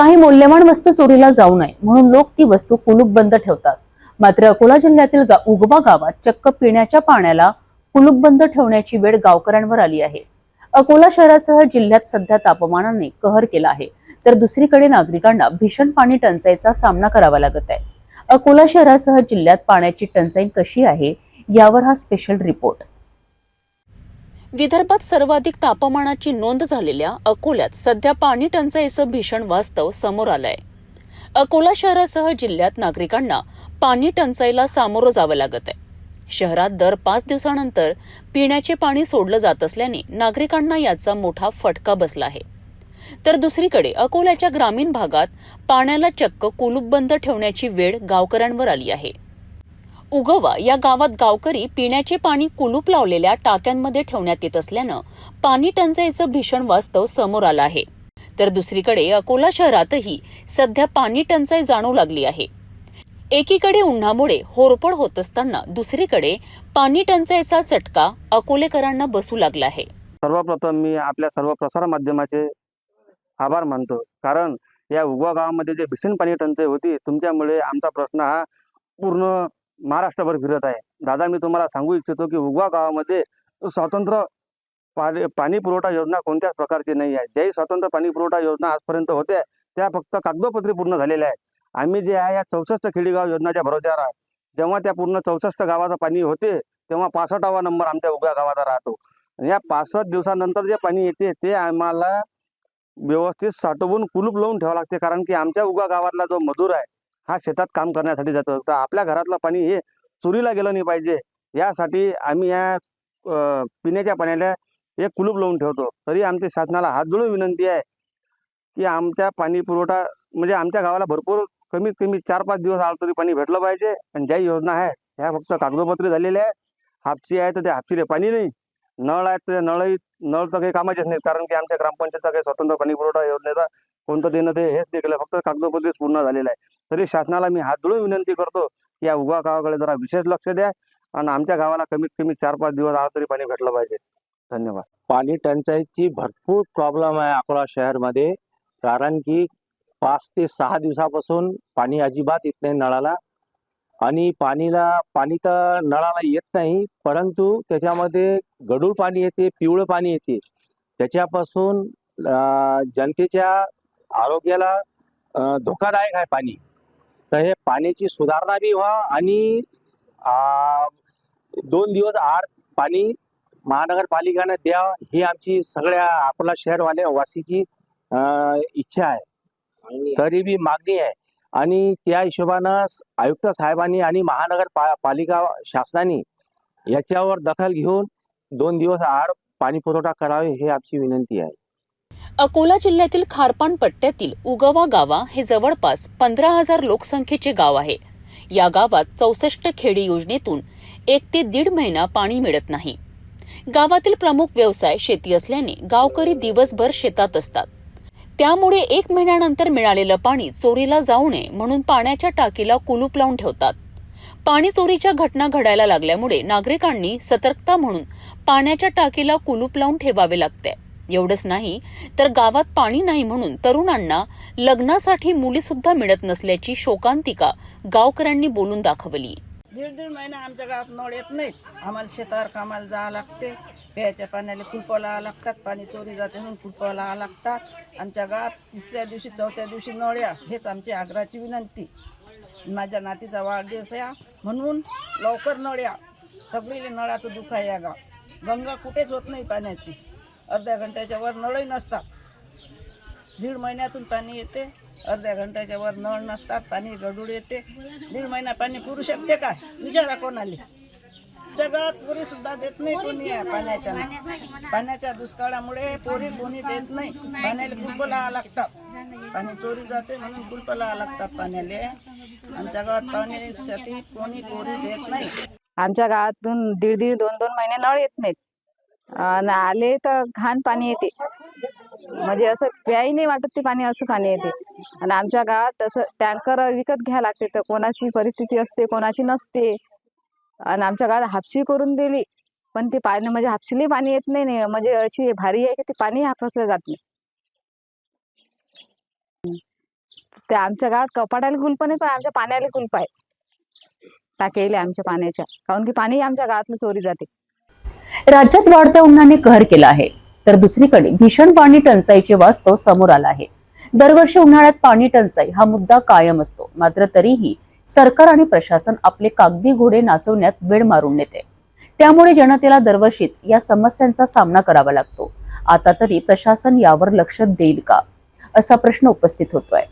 काही मौल्यवान वस्तू चोरीला जाऊ नये म्हणून लोक ती वस्तू कुलूप बंद ठेवतात. मात्र अकोला जिल्ह्यातील गा- उगवा गावात चक्क पिण्याच्या पाण्याला कुलूपबंद ठेवण्याची वेळ गावकऱ्यांवर आली आहे. अकोला शहरासह जिल्ह्यात सध्या तापमानाने कहर केला आहे. तर दुसरीकडे नागरिकांना भीषण पाणी टंचाईचा सामना करावा लागत आहे. अकोला शहरासह जिल्ह्यात पाण्याची टंचाई कशी आहे यावर हा स्पेशल रिपोर्ट विदर्भात सर्वाधिक तापमानाची नोंद झालेल्या अकोल्यात सध्या पाणी टंचाईचं भीषण वास्तव समोर आलंय. अकोला शहरासह जिल्ह्यात नागरिकांना पाणी टंचाईला सामोरं जावं लागत आहे. शहरात दर पाच दिवसानंतर पिण्याचे पाणी सोडलं जात असल्याने नागरिकांना याचा मोठा फटका बसला आहे. तर दुसरीकडे अकोल्याच्या ग्रामीण भागात पाण्याला चक्क कुलूपबंद ठेवण्याची वेळ गावकऱ्यांवर आली आहे. उगवा या गावात गावकरी पिण्याचे पाणी कुलूप लावलेल्या टाक्यांमध्ये ठेवण्यात येत असल्यानं पाणी टंचाईचं भीषण वास्तव समोर आलं आहे. तर दुसरीकडे अकोला शहरातही सध्या पाणी टंचाई जाणवू लागली आहे. एकीकडे उन्हामुळे होरपड होत असताना दुसरीकडे पाणी टंचाईचा चटका अकोलेकरांना बसू लागला आहे. सर्वप्रथम मी आपल्या सर्व प्रसार माध्यमाचे आभार मानतो. कारण या उगवा गावामध्ये जे भीषण पाणी टंचाई होती तुमच्यामुळे आमचा प्रश्न हा पूर्ण महाराष्ट्रभर फिरत आहे. दादा मी तुम्हाला सांगू इच्छितो की उगवा गावामध्ये स्वतंत्र पाणी पाणी पुरवठा योजना कोणत्याच प्रकारची नाही आहे. ज्याही स्वतंत्र पाणी पुरवठा योजना आजपर्यंत होत्या त्या फक्त कागदोपत्री पूर्ण झालेल्या आहेत. आम्ही जे आहे या चौसष्ट खेडीगाव योजनाच्या भरोश्यावर आहे. जेव्हा त्या पूर्ण चौसष्ट गावाचं पाणी होते तेव्हा पासष्टावा नंबर आमच्या उगव्या गावाचा राहतो. या पासष्ट दिवसानंतर जे पाणी येते ते आम्हाला व्यवस्थित साठवून कुलूप लावून ठेवावं लागते. कारण की आमच्या उगा गावातला जो मजूर आहे हा शेतात काम करण्यासाठी जातो. तर आपल्या घरातलं पाणी हे चोरीला गेलं नाही पाहिजे. यासाठी आम्ही या पिण्याच्या पाण्याला एक कुलूप लावून ठेवतो. तरी आमच्या शासनाला हात जोडून विनंती आहे की आमच्या पाणी पुरवठा म्हणजे आमच्या गावाला भरपूर कमीत कमी चार पाच दिवस आलं तरी पाणी भेटलं पाहिजे. आणि ज्या योजना आहे ह्या फक्त कागदोपत्री झालेल्या आहेत. हापशी आहे तर त्या हापशीला पाणी नाही. नळ आहेत तर नळही नळ तर काही कामाचेच नाहीत. कारण की आमच्या ग्रामपंचायतचा काही स्वतंत्र पाणी पुरवठा योजनेचा कोणतं देणं ते हेच देखील फक्त कागदोपत्रीच पूर्ण झालेलं आहे. तरी शासनाला मी हात धुळून विनंती करतो की या उगा गावाकडे जरा विशेष लक्ष द्या आणि आमच्या गावाला कमीत कमी चार पाच दिवस आला तरी पाणी भेटलं पाहिजे. धन्यवाद. पाणी टंचाईची भरपूर प्रॉब्लेम आहे अकोला शहरमध्ये कारण की पाच ते सहा दिवसापासून पाणी अजिबात येत नाही नळाला. आणि पाणीला पाणी तर नळाला येत नाही परंतु त्याच्यामध्ये गडूळ पाणी येते पिवळं पाणी येते. त्याच्यापासून जनतेच्या आरोग्याला धोकादायक आहे पाणी. तर हे पाण्याची सुधारणा बी व्हा आणि अं, दोन दिवस आड पाणी महानगरपालिकाने द्या ही आमची सगळ्या अकोला शहरवाल्या वासीची अं, इच्छा आहे. तरी बी मागणी आहे. आणि त्या हिशोबानं आयुक्त साहेबांनी आणि महानगर पा- पालिका शासनाने याच्यावर दखल घेऊन दोन दिवस आड पाणी पुरवठा करावे हे आमची विनंती आहे. अकोला जिल्ह्यातील खारपान पट्ट्यातील उगवा गावा हे जवळपास पंधरा हजार लोकसंख्येचे गाव आहे. या गावात चौसष्ट खेडी योजनेतून एक ते दीड महिना पाणी मिळत नाही. गावातील प्रमुख व्यवसाय शेती असल्याने गावकरी दिवसभर शेतात असतात. त्यामुळे एक महिन्यानंतर मिळालेलं पाणी चोरीला जाऊ नये म्हणून पाण्याच्या टाकीला कुलूप लावून ठेवतात. पाणी चोरीच्या घटना घडायला लागल्यामुळे नागरिकांनी सतर्कता म्हणून पाण्याच्या टाकीला कुलूप लावून ठेवावे लागते. एवढंच नाही तर गावात पाणी नाही म्हणून तरुणांना लग्नासाठी मुलीसुद्धा मिळत नसल्याची शोकांतिका गावकऱ्यांनी बोलून दाखवली. दीड दीड महिना आमच्या गावात नळ येत नाहीत. आम्हाला शेतावर कामाला जावं लागते. प्यायच्या पाण्याला कुलपं लावा लागतात. पाणी चोरी जाते म्हणून फुलपावला लावा लागतात. आमच्या गावात तिसऱ्या दिवशी चौथ्या दिवशी नळ या. हेच आमची आग्रहाची विनंती. माझ्या नातीचा वाढदिवस या. म्हणून लवकर नळ या. सगळीले नळाचं दुःख आहे या गाव गंगा कुठेच होत नाही पाण्याची. अर्ध्या घंट्याच्या वर नळही नसतात. दीड महिन्यातून पाणी येते अर्ध्या घंट्याच्या वर नळ नसतात पाणी गडूळ येते. दीड महिना पाणी पुरू शकते काय विचारा कोणाले. जगात पुरी सुद्धा देत नाही कोणी पाण्याच्या पाण्याच्या दुष्काळामुळे पोरी कोणी देत नाही. पाण्याला कुलप लावा लागतात. पाणी चोरी जाते म्हणून कुलप लावा लागतात पाण्याले. आमच्या गावात पाण्यासाठी कोणी कोरी देत नाही. आमच्या गावातून दीड दीड दोन दोन महिने नळ येत नाहीत. आले तर घाण पाणी येते. म्हणजे असं प्याही नाही वाटत ते पाणी असं पाणी येते. आणि आमच्या गावात असं टँकर विकत घ्यायला लागते तर कोणाची परिस्थिती असते कोणाची नसते. आणि आमच्या गावात हापशी करून दिली. पण ते पाणी म्हणजे हापशीलाही पाणी येत नाही म्हणजे अशी भारी आहे की ते पाणी हापसलं जात नाही. ते आमच्या गावात कपाटाला कुलप नाही पण आमच्या पाण्याला कुलप आहे टाकेले आमच्या पाण्याच्या. काहून की पाणी आमच्या गावातलं चोरी जाते. राज्यात वाढत्या उन्हाने कहर केला आहे. तर दुसरीकडे भीषण पाणी टंचाईचे वास्तव समोर आला आहे. दरवर्षी उन्हाळ्यात पाणी टंचाई हा मुद्दा कायम असतो. मात्र तरीही सरकार आणि प्रशासन आपले कागदी घोडे नाचवण्यात वेळ मारून नेते. त्यामुळे जनतेला दरवर्षीच या समस्यांचा सामना करावा लागतो. आता तरी प्रशासन यावर लक्ष देईल का? असा प्रश्न उपस्थित होतोय.